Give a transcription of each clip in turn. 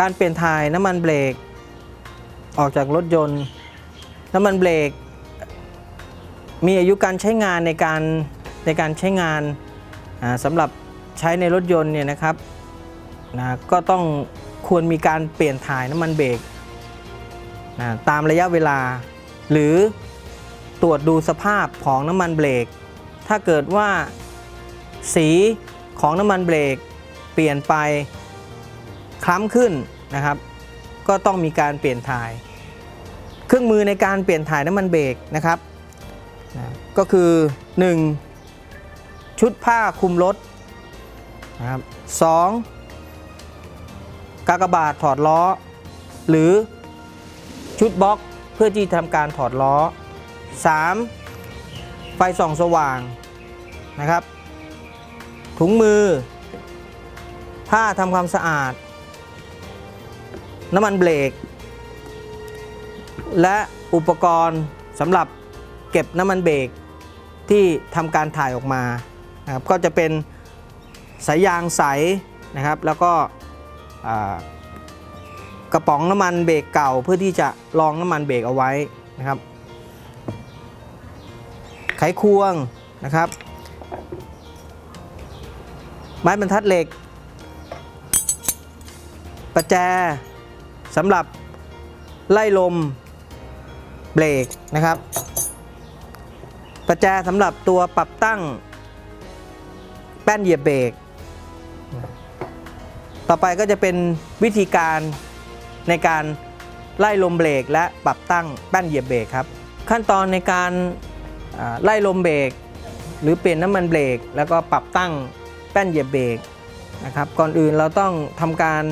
การเปลี่ยนถ่ายน้ำมันเบรก ออกจากรถยนต์ น้ำมันเบรก มีอายุการใช้งานในการในการใช้งานอ่าสำหรับใช้ในรถยนต์เนี่ยนะครับนะก็ต้องควรมีการเปลี่ยนถ่ายน้ำมันเบรกนะตามระยะเวลา หรือตรวจดูสภาพของน้ำมันเบรก ถ้าเกิดว่าสีของน้ำมันเบรกเปลี่ยนไป คล้ำขึ้นนะครับ ก็ต้องมีการเปลี่ยนถ่าย เครื่องมือในการเปลี่ยนถ่ายน้ำมันเบรกนะครับนะก็คือ 1. ชุดผ้าคลุมรถนะครับสองกากบาทถอดล้อ หรือชุดบล็อกเพื่อที่ทำการถอดล้อ 3. ไฟส่องสว่างนะครับ ถุงมือ ผ้าทำความสะอาด น้ำมันเบรก และอุปกรณ์สำหรับเก็บน้ำมันเบรกที่ทำการถ่ายออกมานะครับก็จะเป็นสายยางใสนะครับ แล้วก็กระป๋องน้ำมันเบรกเก่าเพื่อที่จะรองน้ำมันเบรกเอาไว้นะครับ ไขควงนะครับ ไม้บรรทัดเหล็ก ประแจ สำหรับไล่ลมเบรกนะครับประแจสำหรับตัวปรับตั้งแป้นเหยียบเบรกต่อไปก็จะเป็นวิธีการในการไล่ลมเบรกและปรับตั้งแป้นเหยียบเบรกครับ ขั้นตอนในการไล่ลมเบรกหรือเปลี่ยนน้ำมันเบรกแล้วก็ปรับตั้งแป้นเหยียบเบรกนะครับ ก่อนอื่นเราต้องทำการ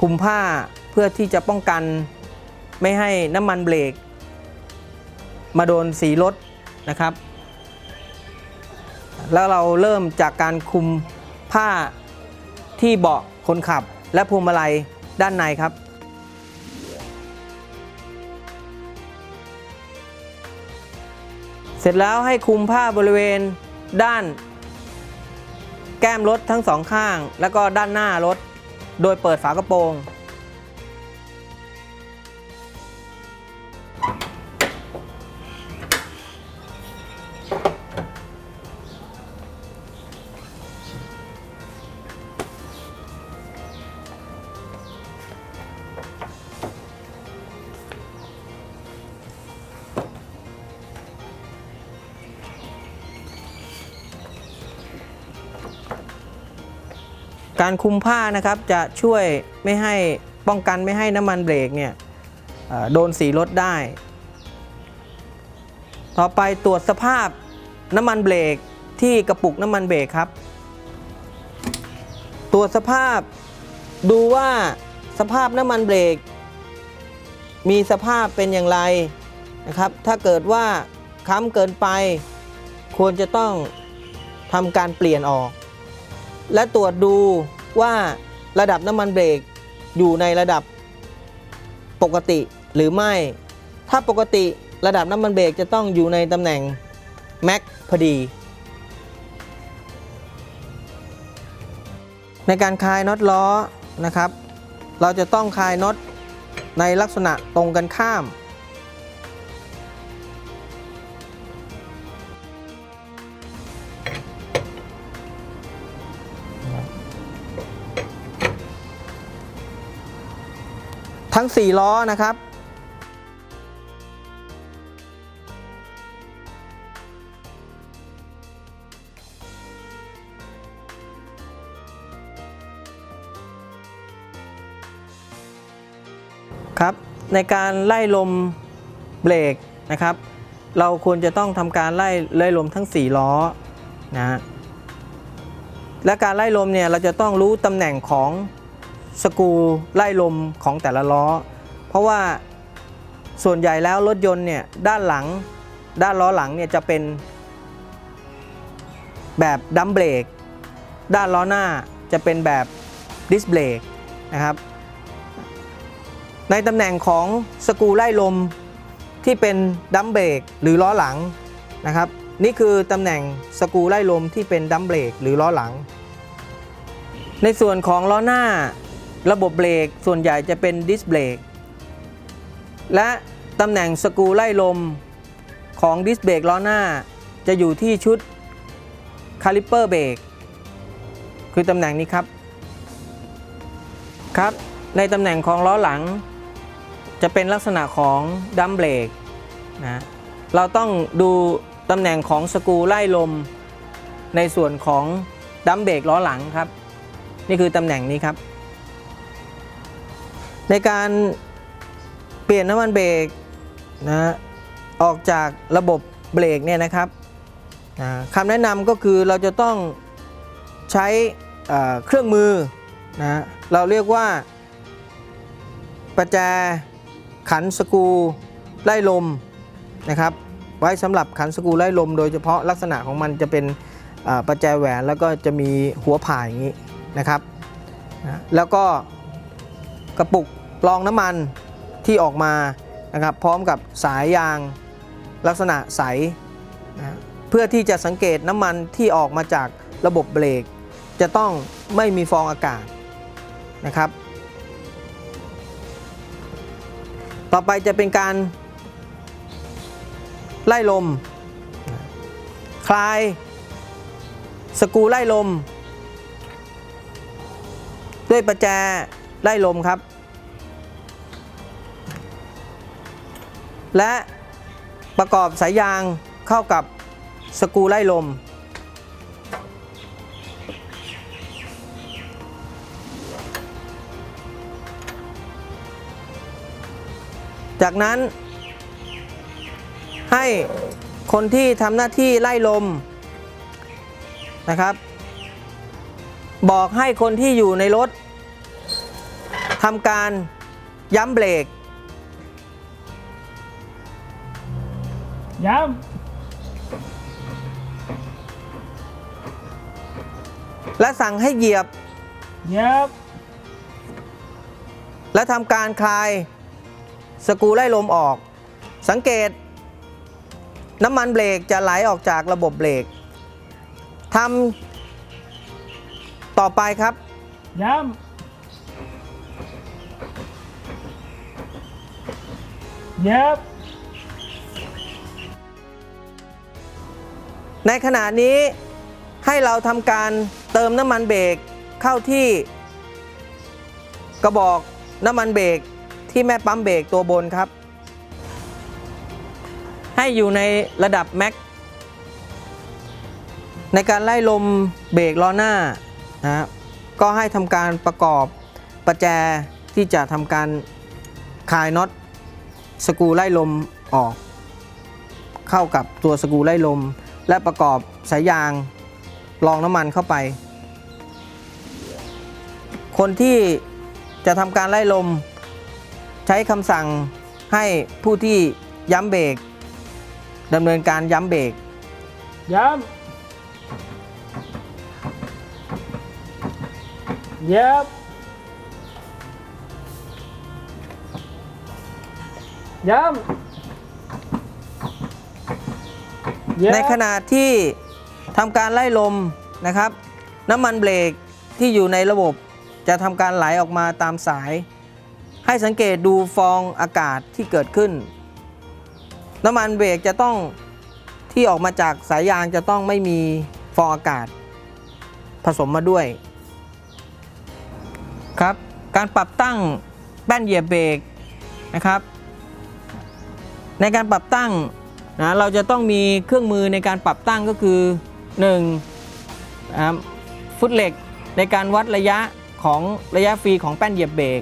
คุมผ้า เพื่อที่จะป้องกันไม่ให้น้ำมันเบรก มาโดนสีรถนะครับ แล้วเราเริ่มจากการคุมผ้าที่เบาะคนขับ และพวงมาลัยด้านในครับเสร็จแล้วให้คุมผ้าบริเวณด้าน แก้มรถทั้งสองข้าง แล้วก็ด้านหน้ารถ โดยเปิดฝากระโปรง การคุมผ้านะครับจะช่วยไม่ให้ป้องกันไม่ให้น้ำมันเบรกเนี่ยโดนสีรถได้ ต่อไปตรวจสภาพน้ำมันเบรกที่กระปุกน้ำมันเบรกครับ ตรวจสภาพดูว่าสภาพน้ำมันเบรก มีสภาพเป็นอย่างไรนะครับ ถ้าเกิดว่าค้ำเกินไป ควรจะต้องทำการเปลี่ยนออก และตรวจดูว่าระดับน้ำมันเบรกอยู่ในระดับปกติหรือไม่ ถ้าปกติระดับน้ำมันเบรกจะต้องอยู่ในตำแหน่งแม็กพอดี ในการคลายน็อตล้อนะครับ เราจะต้องคลายน็อตในลักษณะตรงกันข้าม ทั้ง 4 ล้อนะครับ ครับ ในการไล่ลมเบรกนะครับ เราควรจะต้องทำการไล่ไล่ลมทั้ง 4 ล้อนะฮะและการไล่ลมเนี่ยเราจะต้องรู้ตำแหน่งของ สกรูไล่ลมของแต่ละล้อ เพราะว่าส่วนใหญ่แล้วรถยนต์เนี่ยด้านหลังด้านล้อหลังเนี่ยจะเป็นแบบดัมเบรกด้านล้อหน้าจะเป็นแบบดิสเบรกนะครับในตำแหน่งของสกรูไล่ลมที่เป็นดัมเบรกหรือล้อหลังนะครับ นี่คือตำแหน่งสกรูไล่ลมที่เป็นดัมเบรกหรือล้อหลัง ในส่วนของล้อหน้า ระบบเบรกส่วนใหญ่จะเป็นดิสเบรกและตำแหน่งสกรูไล่ลมของดิสเบรกล้อหน้า จะอยู่ที่ชุดคาลิปเปอร์เบรกคือตำแหน่งนี้ครับครับ ในตำแหน่งของล้อหลัง จะเป็นลักษณะของดัมเบรกนะเราต้องดูตำแหน่งของสกรูไล่ลม ในส่วนของดัมเบรกล้อหลังครับ นี่คือตำแหน่งนี้ครับ ในการเปลี่ยนน้ำมันเบรกนะออกจากระบบเบรกเนี่ยนะครับคำแนะนำก็คือเราจะต้องใช้เครื่องมือนะเราเรียกว่าประแจขันสกูไล่ลมนะครับ ไว้สำหรับขันสกูไล่ลม โดยเฉพาะลักษณะของมันจะเป็นประแจแหวนแล้วก็จะมีหัวผ่าอย่างนี้นะครับนะแล้วก็ กระปุกรองน้ำมันที่ออกมานะครับพร้อมกับสายยางลักษณะใสนะเพื่อที่จะสังเกตน้ำมันที่ออกมาจากระบบเบรก จะต้องไม่มีฟองอากาศนะครับ ต่อไปจะเป็นการไล่ลม คลายสกูไล่ลม ด้วยประแจ ไล่ลมครับ และประกอบสายยางเข้ากับสกูไล่ลม จากนั้น ให้คนที่ทำหน้าที่ไล่ลมนะครับ บอกให้คนที่อยู่ในรถ ทำการย้ำเบรก ย้และสั่งให้เหยียบำเหยับและทำการคลายสกรูไล่ลมออก สังเกต น้ำมันเบรกจะไหลออกจากระบบเบรกทำต่อไปครับย้ำ ยับในขณะนี้ให้เราทำการเติมน้ำมันเบรกเข้าที่ กระบอกน้ำมันเบรกที่แม่ปั๊มเบรกตัวบนครับ ให้อยู่ในระดับแม็กในการไล่ลมเบรกล้อหน้านะครับก็ให้ทำการประกอบประแจที่จะทำการคลายน็อต สกรูไล่ลมออก เข้ากับตัวสกรูไล่ลม และประกอบสายยางรองน้ำมันเข้าไป คนที่จะทำการไล่ลม ใช้คำสั่งให้ผู้ที่ย้ำเบรกดำเนินการย้ำเบรกย้ำเยับ ย้ำเหยับในขณะที่ทำการไล่ลมนะครับ น้ำมันเบรกที่อยู่ในระบบจะทำการไหลออกมาตามสาย ให้สังเกตดูฟองอากาศที่เกิดขึ้น น้ำมันเบรกจะต้องที่ออกมาจากสายยางจะต้องไม่มีฟองอากาศ ผสมมาด้วยครับ การปรับตั้งแป้นเหยียบเบรกนะครับ ในการปรับตั้งนะเราจะต้องมีเครื่องมือในการปรับตั้งก็คือ1นะฟุตเหล็กในการวัดระยะของระยะฟรีของแป้นเหยียบเบรก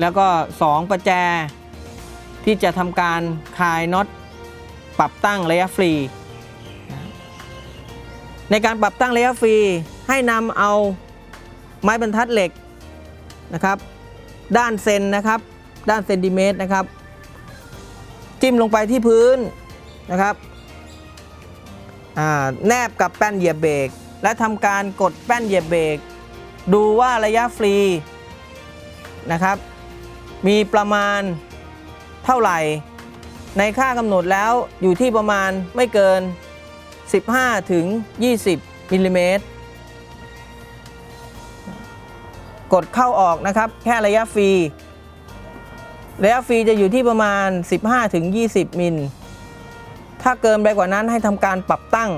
แล้วก็ 2 ประแจที่จะทำการคลายน็อตปรับตั้งระยะฟรี ในการปรับตั้งระยะฟรีให้นำเอาไม้บรรทัดเหล็กนะครับ ด้านเซนนะครับ ด้านเซนติเมตรนะครับ จิ้มลงไปที่พื้นนะครับแนบกับแป้นเหยียบเบรกและทำการกดแป้นเหยียบเบรกดูว่าระยะฟรีนะครับ มีประมาณเท่าไหร่ ในค่ากำหนดแล้วอยู่ที่ประมาณไม่เกิน 15 ถึง 20มิลลิเมตรกดเข้าออกนะครับ แค่ระยะฟรี ระยะฟรีจะอยู่ที่ประมาณ 15-20 มิล ถ้าเกินไปกว่านั้นให้ทำการปรับตั้ง